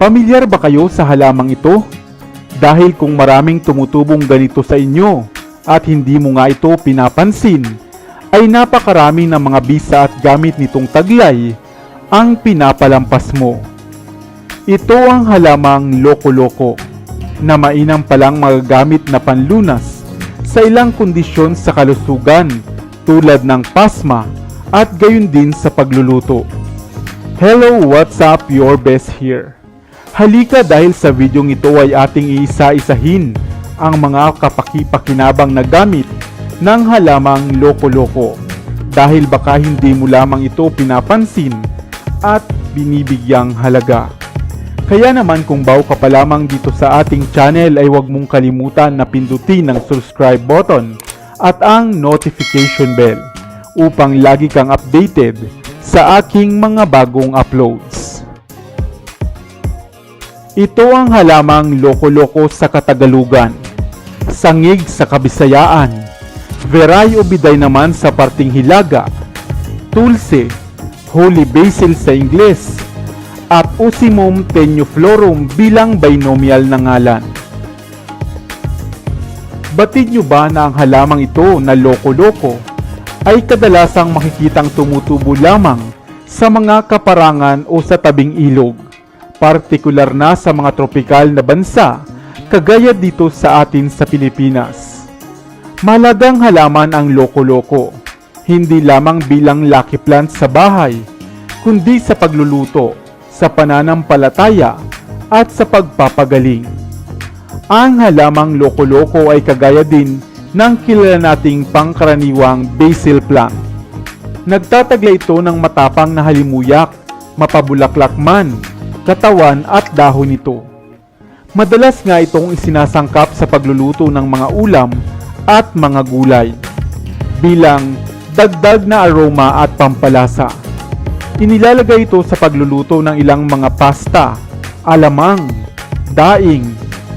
Pamilyar ba kayo sa halamang ito? Dahil kung maraming tumutubong ganito sa inyo at hindi mo nga ito pinapansin, ay napakarami ng mga bisa at gamit nitong taglay ang pinapalampas mo. Ito ang halamang loko-loko na mainam palang magagamit na panlunas sa ilang kondisyon sa kalusugan tulad ng pasma at gayon din sa pagluluto. Hello, what's up? Your best here. Halika dahil sa videong ito ay ating iisa-isahin ang mga kapaki-pakinabang na gamit ng halamang loko-loko dahil baka hindi mo lamang ito pinapansin at binibigyang halaga. Kaya naman kung bago ka pa lamang dito sa ating channel ay huwag mong kalimutan na pindutin ang subscribe button at ang notification bell upang lagi kang updated sa aking mga bagong uploads. Ito ang halamang loko-loko sa Katagalugan, sangig sa Kabisayaan, veray o biday naman sa parting Hilaga, tulse, holy basil sa Ingles, at Usimum tenuiflorum bilang binomial na ngalan. Batid nyo ba na ang halamang ito na loko-loko ay kadalasang makikitang tumutubo lamang sa mga kaparangan o sa tabing ilog, partikular na sa mga tropikal na bansa kagaya dito sa atin sa Pilipinas. Malagang halaman ang loko-loko, hindi lamang bilang lucky plant sa bahay, kundi sa pagluluto, sa pananampalataya, at sa pagpapagaling. Ang halamang loko-loko ay kagaya din ng kilala nating pangkaraniwang basil plant. Nagtatagla ito ng matapang na halimuyak, mapabulaklak man, katawan at dahon nito. Madalas nga itong isinasangkap sa pagluluto ng mga ulam at mga gulay bilang dagdag na aroma at pampalasa. Inilalagay ito sa pagluluto ng ilang mga pasta, alamang, daing,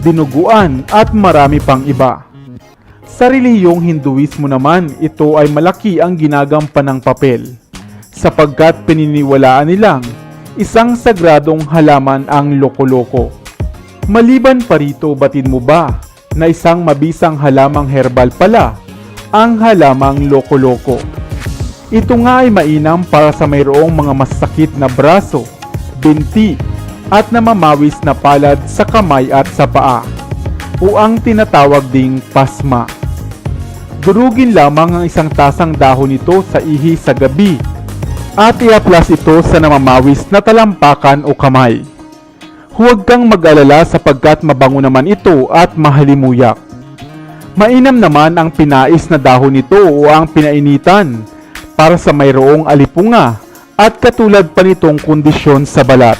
dinuguan at marami pang iba. Sa reliyong Hinduismo naman, ito ay malaki ang ginagampan ng papel sapagkat pininiwalaan nilang isang sagradong halaman ang loko-loko. Maliban pa rito, batid mo ba na isang mabisang halamang herbal pala ang halamang loko-loko? Ito nga ay mainam para sa mayroong mga masakit na braso, binti, at namamawis na palad sa kamay at sa paa o ang tinatawag ding pasma. Durugin lamang ang isang tasang dahon nito sa ihi sa gabi at iaplas ito sa namamawis na talampakan o kamay. Huwag kang mag-alala sapagkat mabango naman ito at mahalimuyak. Mainam naman ang pinais na dahon nito o ang pinainitan para sa mayroong alipunga at katulad pa nitong kondisyon sa balat.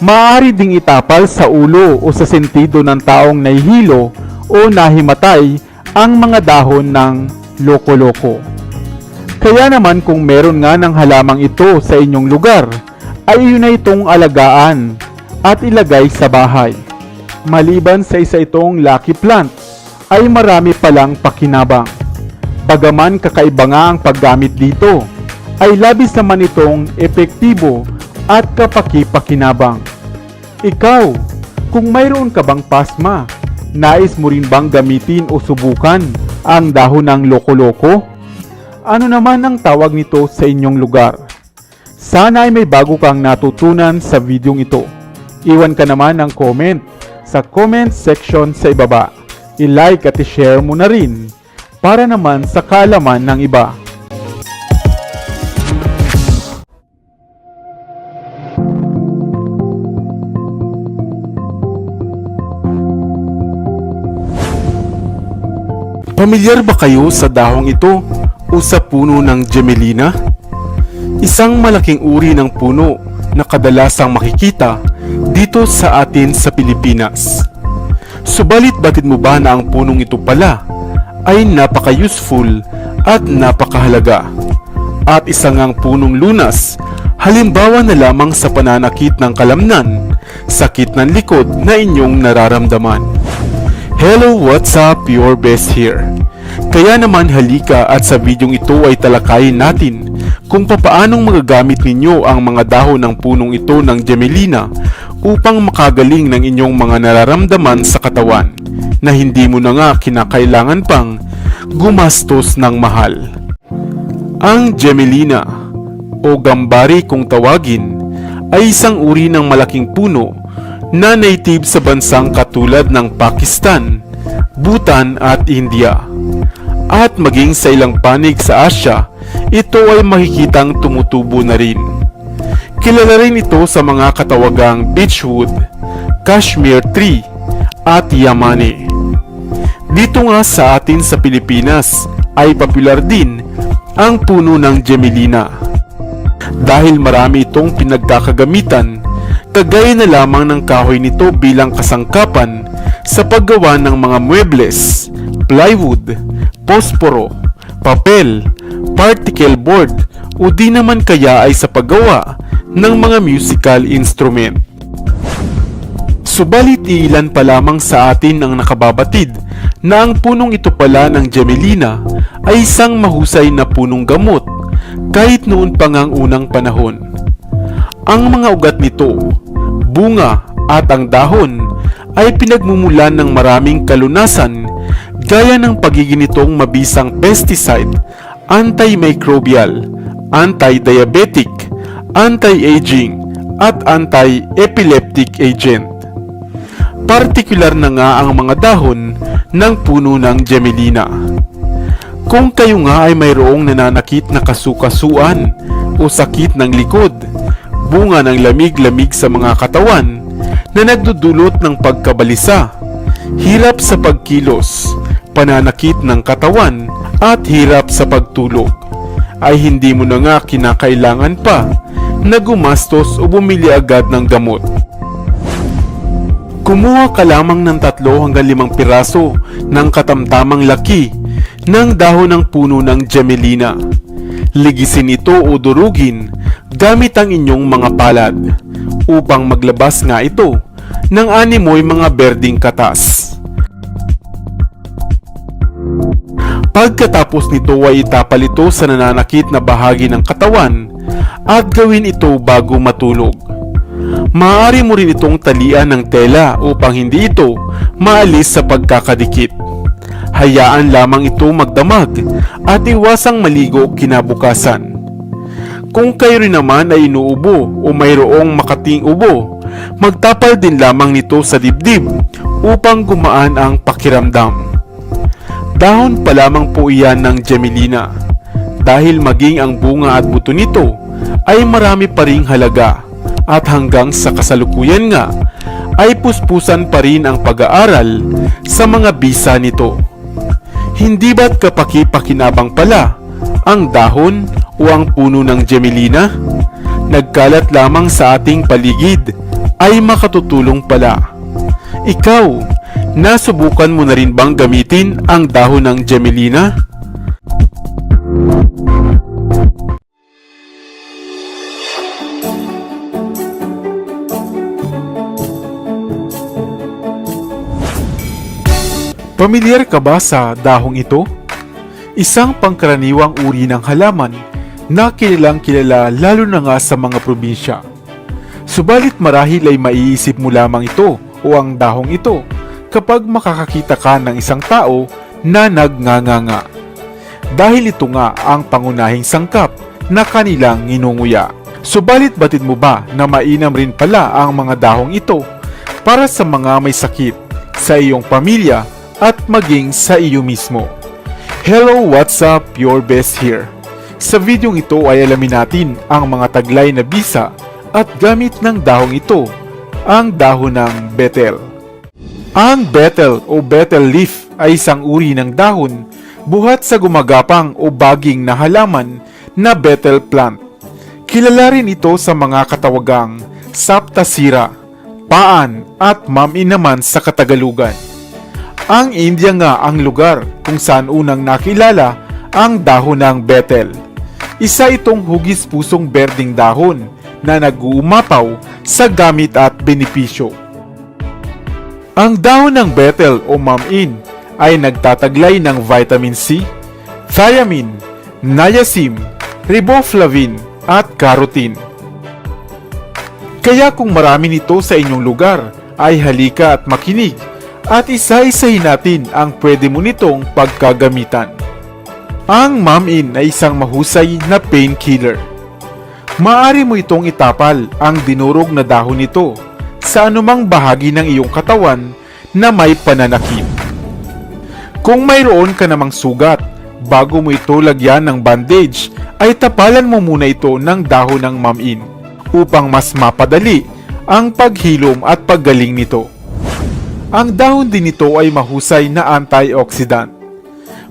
Maaari ding itapal sa ulo o sa sentido ng taong nahihilo o nahimatay ang mga dahon ng loko-loko. Kaya naman kung meron nga ng halamang ito sa inyong lugar, ay yun na itong alagaan at ilagay sa bahay. Maliban sa isa itong lucky plant, ay marami palang pakinabang. Bagaman kakaiba nga ang paggamit dito, ay labis naman itong epektibo at kapaki-pakinabang. Ikaw, kung mayroon ka bang pasma, nais mo rin bang gamitin o subukan ang dahon ng loko-loko? Ano naman ang tawag nito sa inyong lugar? Sana ay may bago kang natutunan sa videong ito. Iwan ka naman ng comment sa comment section sa ibaba. I-like at i-share mo na rin para naman sa kaalaman ng iba. Pamilyar ba kayo sa dahong ito o puno ng Gemelina? Isang malaking uri ng puno na kadalasang makikita dito sa atin sa Pilipinas. Subalit batid mo ba na ang punong ito pala ay napaka-useful at napakahalaga? At isa ngang punong lunas, halimbawa na lamang sa pananakit ng kalamnan, sakit ng likod na inyong nararamdaman. Hello, what's up? Your best here. Kaya naman halika at sa videong ito ay talakayin natin kung papaanong magagamit ninyo ang mga dahon ng punong ito ng Gemelina upang makagaling ng inyong mga nararamdaman sa katawan na hindi mo na nga kinakailangan pang gumastos ng mahal. Ang Gemelina o Gambari kung tawagin ay isang uri ng malaking puno na native sa bansang katulad ng Pakistan, Bhutan at India. At maging sa ilang panig sa Asya, ito ay makikitang tumutubo na rin. Kilala rin ito sa mga katawagang beechwood, Kashmir tree, at yamane. Dito nga sa atin sa Pilipinas ay popular din ang puno ng Gemelina. Dahil marami itong pinagkakagamitan, kagaya na lamang ng kahoy nito bilang kasangkapan sa paggawa ng mga muebles, plywood, posporo, papel, particle board o di naman kaya ay sa paggawa ng mga musical instrument. Subalit ilan pa lamang sa atin ang nakababatid na ang punong ito pala ng Gemelina ay isang mahusay na punong gamot kahit noon pa ngang unang panahon. Ang mga ugat nito, bunga at ang dahon ay pinagmumulan ng maraming kalunasan gaya ng pagiging nitong mabisang pesticide, antimicrobial, anti-diabetic, anti-aging at anti-epileptic agent. Partikular na nga ang mga dahon ng puno ng Gemelina. Kung kayo nga ay mayroong nananakit na kasukasuan o sakit ng likod, bunga ng lamig-lamig sa mga katawan na nagdudulot ng pagkabalisa, hirap sa pagkilos, pananakit ng katawan at hirap sa pagtulog, ay hindi mo na nga kinakailangan pa na gumastos o bumili agad ng gamot. Kumuha ka lamang ng tatlo hanggang limang piraso ng katamtamang laki ng dahon ng puno ng Gemelina. Ligisin ito o durugin gamit ang inyong mga palad upang maglabas nga ito ng animoy mga berding katas. Pagkatapos nito ay itapal sa nananakit na bahagi ng katawan at gawin ito bago matulog. Maaari mo rin itong talian ng tela upang hindi ito maalis sa pagkakadikit. Hayaan lamang ito magdamag at iwasang maligo kinabukasan. Kung kayo rin naman ay inuubo o mayroong makating ubo, magtapal din lamang nito sa dibdib upang gumaan ang pakiramdam. Dahon pa lamang po iyan ng Gemelina dahil maging ang bunga at buto nito ay marami pa ring halaga at hanggang sa kasalukuyan nga ay puspusan pa rin ang pag-aaral sa mga bisa nito. Hindi ba't kapaki-pakinabang pala ang dahon o ang puno ng Gemelina? Nagkalat lamang sa ating paligid ay makatutulong pala. Ikaw, nasubukan mo na rin bang gamitin ang dahon ng Gemelina? Pamilyar ka ba sa dahong ito? Isang pangkaraniwang uri ng halaman na kilalang kilala lalo na nga sa mga probinsya. Subalit marahil ay maiisip mo lamang ito o ang dahong ito kapag makakakita ka ng isang tao na nagngangaga. Dahil ito nga ang pangunahing sangkap na kanilang inunguya. Subalit batid mo ba na mainam rin pala ang mga dahong ito para sa mga may sakit sa iyong pamilya at maging sa iyo mismo. Hello, what's up? Your best here. Sa videong ito ay alamin natin ang mga taglay na bisa at gamit ng dahong ito, ang dahon ng betel. Ang betel o betel leaf ay isang uri ng dahon buhat sa gumagapang o baging na halaman na betel plant. Kilala rin ito sa mga katawagang saptasira, paan at mamin naman sa Katagalugan. Ang India nga ang lugar kung saan unang nakilala ang dahon ng betel. Isa itong hugis pusong berding dahon na nag-uumapaw sa gamit at benepisyo. Ang dahon ng betel o mamin ay nagtataglay ng vitamin C, thiamine, niacin, riboflavin at carotene. Kaya kung marami nito sa inyong lugar, ay halika at makinig at isa-isahin natin ang pwede mo nitong pagkagamitan. Ang Mamin ay isang mahusay na painkiller. Maari mo itong itapal ang dinurog na dahon nito sa anumang bahagi ng iyong katawan na may pananakit. Kung mayroon ka namang sugat, bago mo ito lagyan ng bandage, ay tapalan mo muna ito ng dahon ng mamin upang mas mapadali ang paghilom at paggaling nito. Ang dahon din nito ay mahusay na antioxidant.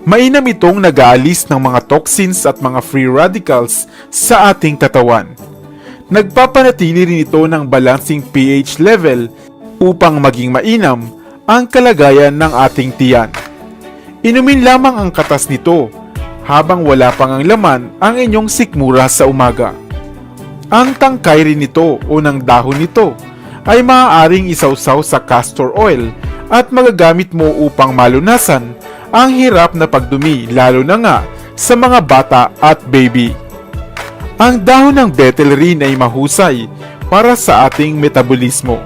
Mainam itong nag-aalis ng mga toxins at mga free radicals sa ating katawan. Nagpapanatili rin ito ng balancing pH level upang maging mainam ang kalagayan ng ating tiyan. Inumin lamang ang katas nito habang wala pang ang laman ang inyong sikmura sa umaga. Ang tangkay rin nito o ng dahon nito ay maaaring isawsaw sa castor oil at magagamit mo upang malunasan ang hirap na pagdumi lalo na nga sa mga bata at baby. Ang dahon ng betel rin ay mahusay para sa ating metabolismo.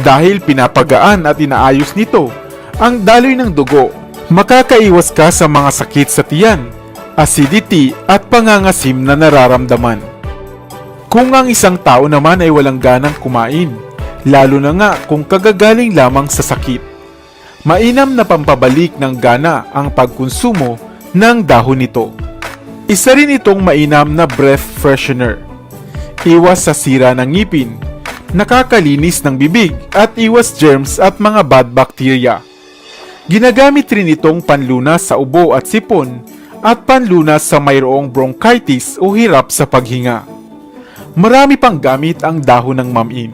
Dahil pinapagaan at inaayos nito ang daloy ng dugo, makakaiwas ka sa mga sakit sa tiyan, acidity at pangangasim na nararamdaman. Kung ang isang tao naman ay walang ganang kumain, lalo na nga kung kagagaling lamang sa sakit. Mainam na pampabalik ng gana ang pagkonsumo ng dahon nito. Isa rin itong mainam na breath freshener. Iwas sa sira ng ngipin, nakakalinis ng bibig at iwas germs at mga bad bacteria. Ginagamit rin itong panlunas sa ubo at sipon at panlunas sa mayroong bronchitis o hirap sa paghinga. Marami pang gamit ang dahon ng mamin.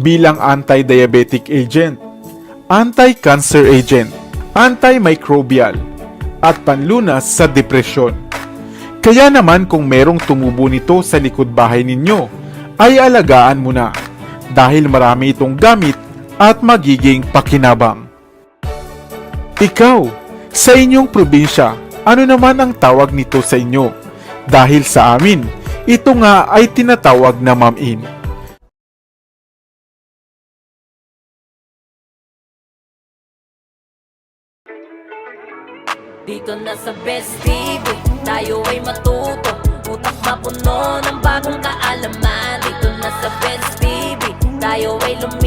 Bilang anti-diabetic agent, anti-cancer agent, antimicrobial, at panlunas sa depresyon. Kaya naman kung merong tumubo nito sa likod bahay ninyo, ay alagaan mo na dahil marami itong gamit at magiging pakinabang. Ikaw, sa inyong probinsya, ano naman ang tawag nito sa inyo? Dahil sa amin, ito nga ay tinatawag na mamin. Dito na sa Best TV, tayo Utak mapuno ng bagong kaalaman. Dito na sa Best TV, tayo ay lumibot